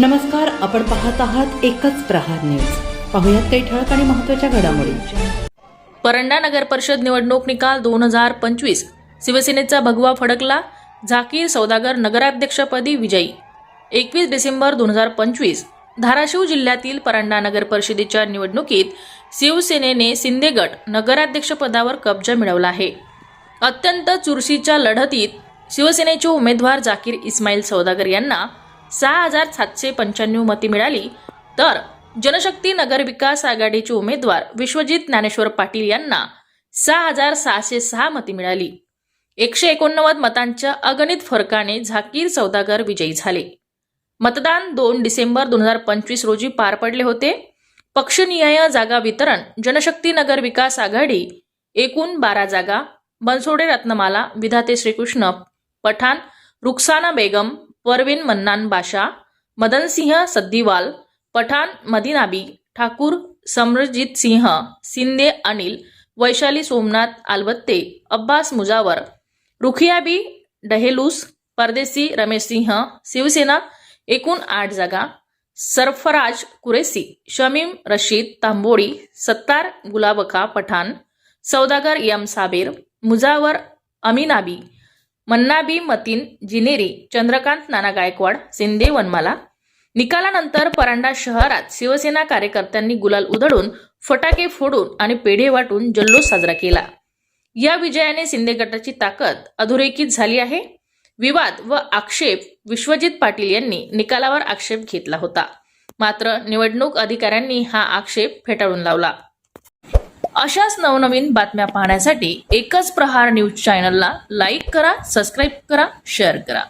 नमस्कार आपण पाहत आहात एकच प्रहार न्यूज. पाहुयात काही ठळक आणि महत्त्वाच्या घडामोडी. परंडा नगर परिषद निवडणूक निकाल दोन हजार पंचवीस. शिवसेनेचा भगवा फडकला झाकीर सौदागर नगराध्यक्षपदी विजयी. एकवीस डिसेंबर दोन हजार पंचवीस. धाराशिव जिल्ह्यातील परंडा नगर परिषदेच्या निवडणुकीत शिवसेनेने सिंदेगट नगराध्यक्षपदावर कब्जा मिळवला आहे. अत्यंत चुरशीच्या लढतीत शिवसेनेचे उमेदवार जाकीर इस्माईल सौदागर यांना सहा हजार सातशे पंच्याण्णव मते मिळाली. तर जनशक्ती नगर विकास आघाडीचे उमेदवार विश्वजित ज्ञानेश्वर पाटील यांना सहा हजार सहाशे सहा मते मिळाली. एकशे एकोणनव्वद मतांच्या अगणित फरकाने झाकीर सौदागर विजयी झाले. मतदान दोन डिसेंबर दोन हजार पंचवीस रोजी पार पडले होते. पक्षनिहाय जागा वितरण जनशक्ती नगर विकास आघाडी एकूण बारा जागा बनसोडे रत्नमाला विधाते श्रीकृष्ण पठाण रुखसाना बेगम परवीन मन्नान बाशा मदनसिंह सद्दीवाल पठाण मदिनाबी ठाकूर समरजित सिंह शिंदे अनिल वैशाली सोमनाथ आलवत्ते अब्बास मुजावर रुखियाबी डहेलूस परदेसी रमेश सिंह शिवसेना एकूण आठ जागा सरफराज कुरेसी शमीम रशीद तांबोळी सत्तार गुलाबका पठाण सौदागर यम साबेर मुजावर अमीनाबी मन्नाबी मतीन जिनेरी चंद्रकांत नाना गायकवाड सिंदे वनमाला. निकालानंतर परांडा शहरात शिवसेना कार्यकर्त्यांनी गुलाल उधळून फटाके फोडून आणि पेढे वाटून जल्लोष साजरा केला. या विजयाने शिंदे गटाची ताकद अधोरेखित झाली आहे. विवाद व आक्षेप विश्वजित पाटील यांनी निकालावर आक्षेप घेतला होता. मात्र निवडणूक अधिकाऱ्यांनी हा आक्षेप फेटाळून लावला. अशाच नवनवीन बातम्या पाहण्यासाठी एकच प्रहार न्यूज चॅनलला लाईक करा सबस्क्राईब करा शेअर करा.